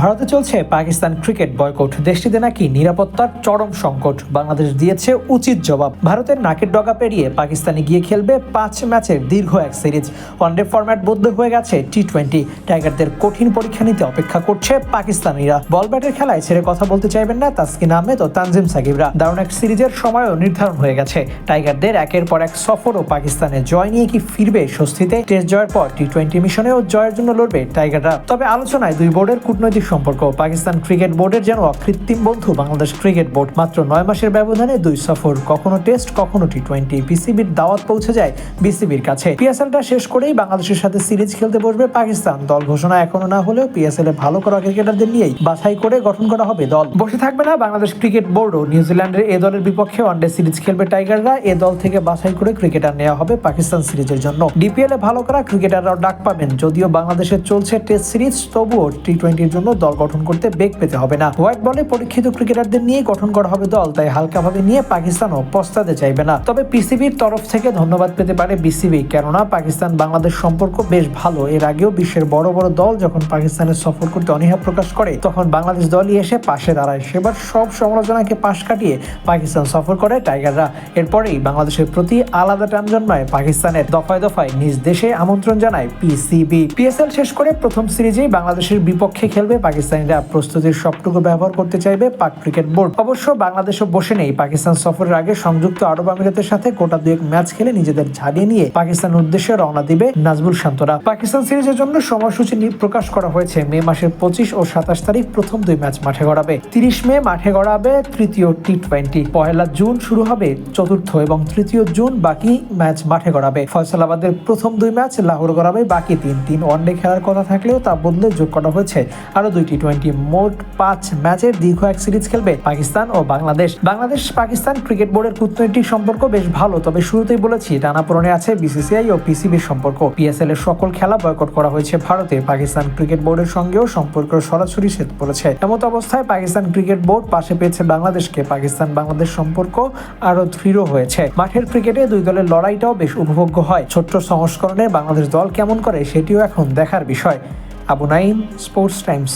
ভারতে চলছে Pakistan cricket boycott. দেশটিতে নাকি নিরাপত্তার চরম সংকট বাংলাদেশ দিয়েছে উচিত জবাব। ভারতের নাকের ডগা পেরিয়ে পাকিস্তানে গিয়ে খেলবে পাঁচ ম্যাচের দীর্ঘ এক সিরিজ। ওয়ানডে ফরম্যাট বদলে হয়ে গেছে টি টোয়েন্টি টাইগারদের কঠিন পরীক্ষা নিতে অপেক্ষা করছে পাকিস্তানিরা। বল ব্যাটের খেলায় ছেড়ে কথা বলতে চাইবেন না তাসকিন আহমেদ ও তানজিম সাকিবরা। দারুণ এক সিরিজের সময়ও নির্ধারণ হয়ে গেছে। টাইগারদের একের পর এক সফর ও পাকিস্তানে জয় নিয়ে কি ফিরবে স্বস্তিতে? টেস্ট জয়ের পর টি টোয়েন্টি মিশনেও জয়ের জন্য লড়বে টাইগাররা। তবে আলোচনায় দুই বোর্ডের কূটনৈতিক সম্পর্ক। পাকিস্তান ক্রিকেট বোর্ডের যেন কৃত্রিম বন্ধু, বাংলাদেশ ক্রিকেট বোর্ড মাত্র নয় মাসের ব্যবধানে দুই সফর, কখনো টেস্ট, কখনো টি টোয়েন্টি বিসিবির দাওয়াত পৌঁছে যায় বিসিবির কাছে। পিএসএলটা শেষ করেই বাংলাদেশের সাথে সিরিজ খেলতে বসবে পাকিস্তান। দল ঘোষণা এখনও না হলেও পিএসএল এ ভালো করা ক্রিকেটারদের নিয়েই বাছাই করে গঠন করা হবে দল। বসে থাকবে না বাংলাদেশ ক্রিকেট বোর্ডও নিউজিল্যান্ডের এ দলের বিপক্ষে ওয়ানডে সিরিজ খেলবে টাইগাররা। এ দল থেকে বাছাই করে ক্রিকেটার নেওয়া হবে পাকিস্তান সিরিজের জন্য। ডিপিএল এ ভালো করা ক্রিকেটাররাও ডাক পাবেন। যদিও বাংলাদেশের চলছে টেস্ট সিরিজ, তবুও টি টোয়েন্টির জন্য দল গঠন করতে বেগ পেতে হবে না। হোয়াইট বলে পরীক্ষিত ক্রিকেটারদের নিয়ে গঠন করা হবে দল, তাই হালকাভাবে নিয়ে পাকিস্তানও পস্তাতে চাইবে না। তবে পিসিবির তরফ থেকে ধন্যবাদ পেতে পারে বিসিবি, কেননা পাকিস্তান বাংলাদেশ সম্পর্ক বেশ ভালো। এর আগেও বিশ্বের বড় বড় দল যখন পাকিস্তানের সফর করতে অনীহা প্রকাশ করে, তখন বাংলাদেশ দলই এসে পাশে দাঁড়ায়। সেবার সব সমালোচনাকে পাশ কাটিয়ে পাকিস্তান সফর করে টাইগাররা। এরপরেই বাংলাদেশের প্রতি আলাদা টান জন্মায় পাকিস্তানের। দফায় দফায় নিজ দেশে আমন্ত্রণ জানায় পিসিবি। পিএসএল শেষ করে প্রথম সিরিজেই বাংলাদেশের বিপক্ষে খেলবে পাকিস্তানিরা প্রস্তুতির সবটুকু ব্যবহার করতে চাইবে পাক ক্রিকেট বোর্ড। অবশ্য বাংলাদেশও বসে নেই। পাকিস্তান সফরের আগে সংযুক্ত আরব আমিরাতের সাথে গোটা দুয়েক ম্যাচ খেলে নিজেদের ঝাড়িয়ে নিয়ে পাকিস্তানের উদ্দেশ্যে রওনা দিবে নাজবুল শান্তরা। পাকিস্তান সিরিজের জন্য সময়সূচি প্রকাশ করা হয়েছে। মে মাসের পঁচিশ ও সাতাশ তারিখ প্রথম দুই ম্যাচ মাঠে গড়াবে। তিরিশ মে মাঠে গড়াবে তৃতীয় টি টোয়েন্টি পহেলা জুন শুরু হবে চতুর্থ এবং তৃতীয় জুন বাকি ম্যাচ মাঠে গড়াবে। ফয়সালাবাদের প্রথম দুই ম্যাচ লাহোর গড়াবে বাকি তিন। তিন ওয়ানডে খেলার কথা থাকলেও তা বদলে যোগ করা হয়েছে আরও দুই টি টোয়েন্টি মোট পাঁচ ম্যাচের দীর্ঘ এক সিরিজ খেলবে পাকিস্তান ও বাংলাদেশ। বাংলাদেশ পাকিস্তান ক্রিকেট বোর্ডের কূটনৈতিক সম্পর্ক বেশ ভালো, তবে শুরুতেই বলেছি, টানাপোড়েনে আছে বিসিসিআই ও পিসিবির সম্পর্ক। পিএসএল এর সকল খেলা বয়কট করা হয়েছে ভারতে। পাকিস্তান ক্রিকেট বোর্ডের সঙ্গেও সম্পর্ক সরাসরি সেত পড়েছে। এমত অবস্থায় পাকিস্তান ক্রিকেট বোর্ড পাশে পেয়েছে বাংলাদেশকে। পাকিস্তান বাংলাদেশ সম্পর্ক আরও দৃঢ় হয়েছে। মাঠের ক্রিকেটে দুই দলের লড়াইটাও বেশ উপভোগ্য হয়। ছোট্ট সংস্করণে বাংলাদেশ দল কেমন করে সেটিও এখন দেখার বিষয়। Abu Naim sports Times